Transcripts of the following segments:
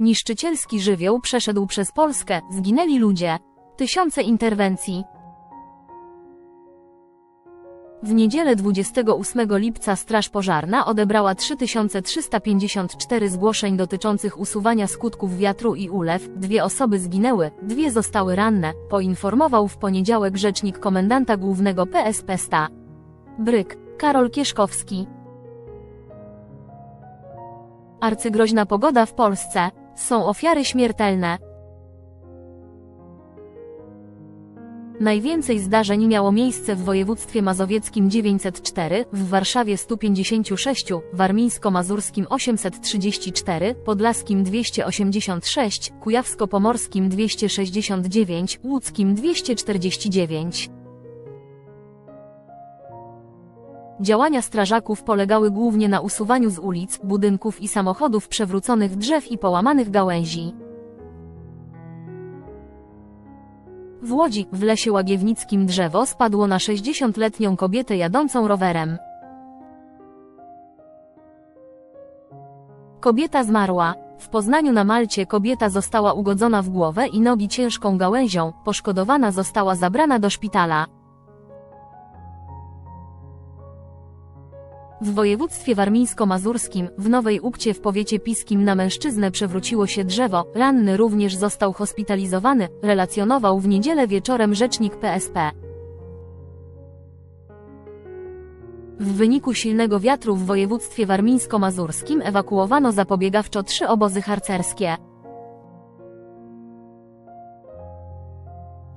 Niszczycielski żywioł przeszedł przez Polskę, zginęli ludzie. Tysiące interwencji. W niedzielę 28 lipca Straż Pożarna odebrała 3354 zgłoszeń dotyczących usuwania skutków wiatru i ulew, dwie osoby zginęły, dwie zostały ranne, poinformował w poniedziałek rzecznik komendanta głównego PSP STA. Bryk, Karol Kieszkowski. Arcygroźna pogoda w Polsce. Są ofiary śmiertelne. Najwięcej zdarzeń miało miejsce w województwie mazowieckim 904, w Warszawie 156, warmińsko-mazurskim 834, podlaskim 286, kujawsko-pomorskim 269, łódzkim 249. Działania strażaków polegały głównie na usuwaniu z ulic, budynków i samochodów przewróconych drzew i połamanych gałęzi. W Łodzi, w lesie łagiewnickim drzewo spadło na 60-letnią kobietę jadącą rowerem. Kobieta zmarła. W Poznaniu na Malcie kobieta została ugodzona w głowę i nogi ciężką gałęzią, poszkodowana została zabrana do szpitala. W województwie warmińsko-mazurskim, w Nowej Ukcie w powiecie piskim na mężczyznę przewróciło się drzewo, ranny również został hospitalizowany, relacjonował w niedzielę wieczorem rzecznik PSP. W wyniku silnego wiatru w województwie warmińsko-mazurskim ewakuowano zapobiegawczo trzy obozy harcerskie.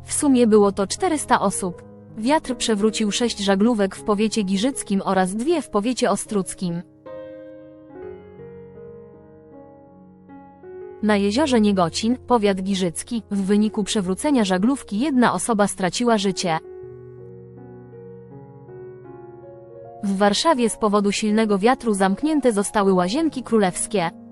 W sumie było to 400 osób. Wiatr przewrócił sześć żaglówek w powiecie giżyckim oraz dwie w powiecie ostruckim. Na jeziorze Niegocin, powiat giżycki, w wyniku przewrócenia żaglówki jedna osoba straciła życie. W Warszawie z powodu silnego wiatru zamknięte zostały łazienki królewskie.